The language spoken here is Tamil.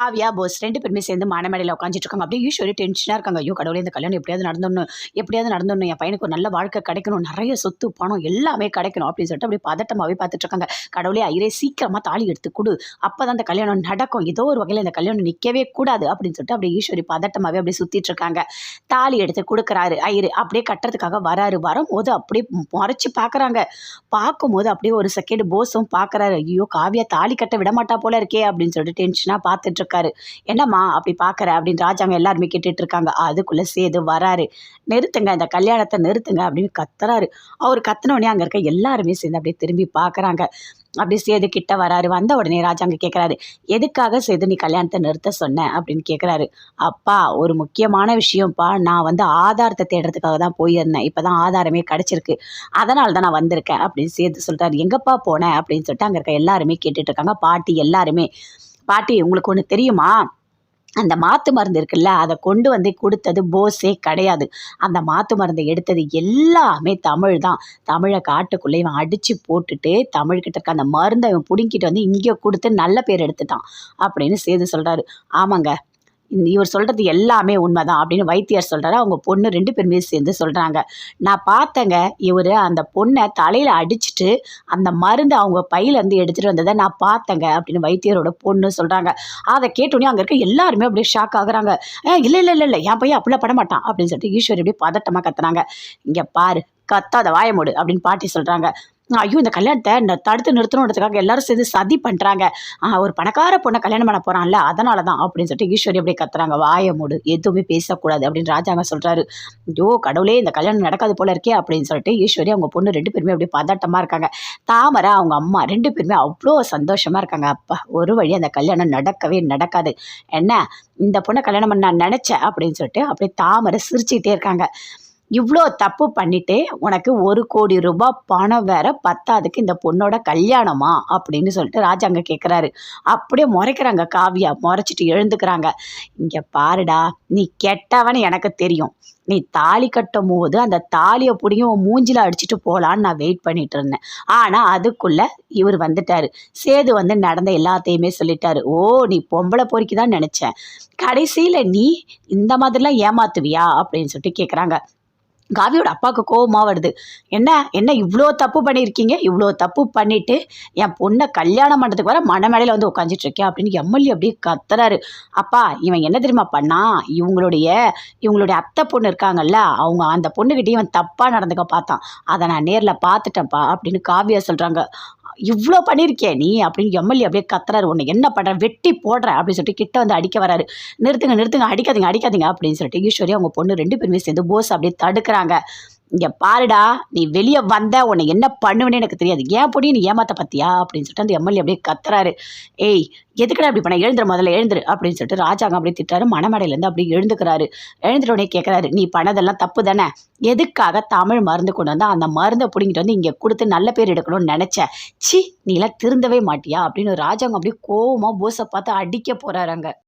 காவியா போஸ் ரெண்டு பேருமே சேர்ந்து மானமேடையில் உட்காந்துட்டு இருக்காங்க அப்படியே ஈஸ்வரி டென்ஷனாக இருக்காங்க. ஐயோ கடவுளே இந்த கல்யாணம் எப்படியாவது நடந்துடணும் எப்படியாவது நடந்துடணும். என் பையனுக்கு ஒரு நல்ல வாழ்க்கை கிடைக்கணும். நிறைய சொத்து பணம் எல்லாமே கிடைக்கணும் அப்படின்னு சொல்லிட்டு அப்படியே பதட்டமாகவே பார்த்துட்டு இருக்காங்க கடவுளே ஐயரே சீக்கிரமாக தாலி எடுத்து கொடு. அப்போ தான் இந்த கல்யாணம் நடக்கும். ஏதோ ஒரு வகையில் இந்த கல்யாணம் நிற்கவே கூடாது அப்படின்னு சொல்லிட்டு அப்படியே ஈஸ்வரி பதட்டமாகவே அப்படியே சுற்றிட்டு இருக்காங்க தாலி எடுத்து கொடுக்குறாரு. ஐயரு அப்படியே கட்டுறதுக்காக வராரு. வரும்போது அப்படியே முறைச்சி பார்க்குறாங்க. பார்க்கும்போது அப்படியே ஒரு செகண்ட் போஸும் பார்க்குறாரு. ஐயோ காவியா தாலி கட்ட விட மாட்டா போல இருக்கே அப்படின்னு சொல்லிட்டு டென்ஷனாக பார்த்துட்டு இருக்காரு. என்னம்மா அப்படி பார்க்குற அப்படின்னு ராஜாங்க எல்லாருமே கேட்டுட்டு இருக்காங்க. அதுக்குள்ளே சேது வராரு. நிறுத்துங்க இந்த கல்யாணத்தை நிறுத்துங்க அப்படின்னு கத்துறாரு. அவர் கத்துனோடனே அங்கே இருக்க எல்லாருமே சேர்ந்து அப்படியே திரும்பி பார்க்குறாங்க அப்படி சேது கிட்ட வராரு. வந்த உடனே ராஜாங்க கேட்குறாரு எதுக்காக சேது நீ கல்யாணத்தை நிறுத்த சொன்ன? அப்படின்னு கேட்குறாரு அப்பா ஒரு முக்கியமான விஷயம்ப்பா. நான் வந்து ஆதாரத்தை தேடுறதுக்காக தான் போயிருந்தேன். இப்போ தான் ஆதாரமே கிடச்சிருக்கு. அதனால தான் நான் வந்திருக்கேன். அப்படின்னு சேது சொல்கிறாரு எங்கப்பா போனேன் அப்படின்னு சொல்லிட்டு அங்கே இருக்க எல்லாருமே கேட்டுட்ருக்காங்க பாட்டி எல்லாருமே பாட்டி உங்களுக்கு ஒன்று தெரியுமா? அந்த மாத்து மருந்து இருக்குல்ல அதை கொண்டு வந்து கொடுத்தது போஸே கிடையாது. அந்த மாத்து மருந்தை எடுத்தது எல்லாமே தமிழ் தான். தமிழை காட்டுக்குள்ளே இவன் அடித்து போட்டுட்டு தமிழ்கிட்ட இருக்க அந்த மருந்தை இவன் பிடுங்கிட்டு வந்து இங்கே கொடுத்து நல்ல பேர் எடுத்துட்டான் அப்படின்னு சேது சொல்கிறாரு ஆமாங்க இவர் சொல்கிறது எல்லாமே உண்மைதான் அப்படின்னு வைத்தியர் சொல்கிறாரு அவங்க பொண்ணு ரெண்டு பேருமே சேர்ந்து சொல்கிறாங்க நான் பார்த்தேங்க இவர் அந்த பொண்ணை தலையில் அடிச்சுட்டு அந்த மருந்து அவங்க பையிலேருந்து எடுத்துகிட்டு வந்ததை நான் பார்த்தேங்க அப்படின்னு வைத்தியரோட பொண்ணு சொல்கிறாங்க அதை கேட்டோன்னே அங்கே இருக்க எல்லாருமே அப்படியே ஷாக் ஆகுறாங்க. இல்லை இல்லை இல்லை இல்லை என் பையன் அப்படிலாம் பட மாட்டான் அப்படின்னு சொல்லிட்டு ஈஸ்வர் இப்படி பதட்டமாக கத்துனாங்க இங்கே பாரு கத்தாத வாய மூடு அப்படின்னு பாட்டி சொல்கிறாங்க ஐயோ இந்த கல்யாணத்தை தடுத்து நிறுத்தணுன்றதுக்காக எல்லாரும் சேர்ந்து சதி பண்ணுறாங்க ஒரு பணக்கார பொண்ணை கல்யாணம் பண்ண போகிறான்ல அதனால தான் அப்படின்னு சொல்லிட்டு ஈஸ்வரி அப்படியே கத்துறாங்க. வாய மூடு எதுவுமே பேசக்கூடாது அப்படின்னு ராஜாங்க சொல்கிறாரு ஐயோ கடவுளே இந்த கல்யாணம் நடக்காது போல இருக்கே அப்படின்னு சொல்லிட்டு ஈஸ்வரி அவங்க பொண்ணு ரெண்டு பேருமே அப்படியே பதட்டமாக இருக்காங்க. தாமரை அவங்க அம்மா ரெண்டு பேருமே அவ்வளோ சந்தோஷமாக இருக்காங்க. அப்பா ஒரு வழி அந்த கல்யாணம் நடக்கவே நடக்காது. என்ன? இந்த பொண்ணை கல்யாணம் பண்ண நான் நினச்சேன் அப்படின்னு சொல்லிட்டு அப்படியே தாமரை சிரிச்சுக்கிட்டே இருக்காங்க. இவ்வளோ தப்பு பண்ணிட்டு உனக்கு ஒரு கோடி ரூபாய் பணம் வேற பத்தாதுக்கு இந்த பொண்ணோட கல்யாணமா அப்படின்னு சொல்லிட்டு ராஜாங்க கேட்குறாரு அப்படியே முறைக்கிறாங்க காவியா. முறைச்சிட்டு எழுந்துக்கிறாங்க. இங்கே பாருடா நீ கெட்டவன்னு எனக்கு தெரியும். நீ தாலி கட்டும் போது அந்த தாலியை பிடிங்கி உன் மூஞ்சில அடிச்சுட்டு போகலான்னு நான் வெயிட் பண்ணிட்டு இருந்தேன். ஆனால் அதுக்குள்ள இவர் வந்துட்டாரு. சேது வந்து நடந்த எல்லாத்தையுமே சொல்லிட்டாரு. ஓ நீ பொம்பளை பொறுக்கி தான் நினச்சேன் கடைசியில் நீ இந்த மாதிரிலாம் ஏமாத்துவியா? அப்படின்னு சொல்லிட்டு கேட்குறாங்க காவியோட அப்பாவுக்கு கோபமாக வருது. என்ன என்ன இவ்வளோ தப்பு பண்ணியிருக்கீங்க இவ்வளோ தப்பு பண்ணிவிட்டு என் பொண்ணை கல்யாணம் பண்ணுறதுக்கு வர மனமேடையில் வந்து உட்காந்துட்ருக்கேன் அப்படின்னு எம்எல்ஏ அப்படியே கத்துறாரு. அப்பா இவன் என்ன தெரியுமா பண்ணா? இவங்களுடைய இவங்களுடைய அத்தை பொண்ணு இருக்காங்கல்ல அவங்க அந்த பொண்ணுக்கிட்டே இவன் தப்பாக நடந்துக்க பார்த்தான். அதை நான் நேரில் பார்த்துட்டேன்ப்பா அப்படின்னு காவியா சொல்கிறாங்க இவ்வளோ பண்ணியிருக்கே நீ அப்படின்னு எம்எல்ஏ அப்படியே கத்துறாரு. ஒன்று என்ன பண்ணுற வெட்டி போடுற அப்படின்னு சொல்லிட்டு கிட்ட வந்து அடிக்க வராரு. நிறுத்துங்க நிறுத்துங்க அடிக்காதீங்க அடிக்காதீங்க அப்படின்னு சொல்லிட்டு ஈஸ்வரி அவங்க பொண்ணு ரெண்டு பேருமே சேர்ந்து போஸ் அப்படியே தடுக்கிறாங்க. இங்கே பாருடா நீ வெளியே வந்த உன்னை என்ன பண்ணுவேன்னு எனக்கு தெரியாது. ஏன் பொடி நீ ஏமாத்த பத்தியா? அப்படின்னு சொல்லிட்டு அந்த எம்எல்ஏ அப்படியே கத்துறாரு. ஏய் எதுக்குடா இப்படி பண்ண? எழுந்துரு முதல்ல எழுந்துரு அப்படின்னு சொல்லிட்டு ராஜாங்க அப்படியே திட்டாரு மணமடையிலேருந்து அப்படியே எழுந்துக்கிறாரு. எழுந்துட்ட உடனே கேட்குறாரு நீ பண்ணதெல்லாம் தப்பு தானே? எதுக்காக தமிழ் மருந்து கொண்டு வந்தால் அந்த மருந்தை பிடிங்கிட்டு வந்து இங்கே கொடுத்து நல்ல பேர் எடுக்கணும்னு நினச்ச? சி நீலாம் திருந்தவே மாட்டியா? அப்படின்னு ராஜாங்க அப்படியே கோவமாக போஸை பார்த்து அடிக்க போகிறாரு அங்கே.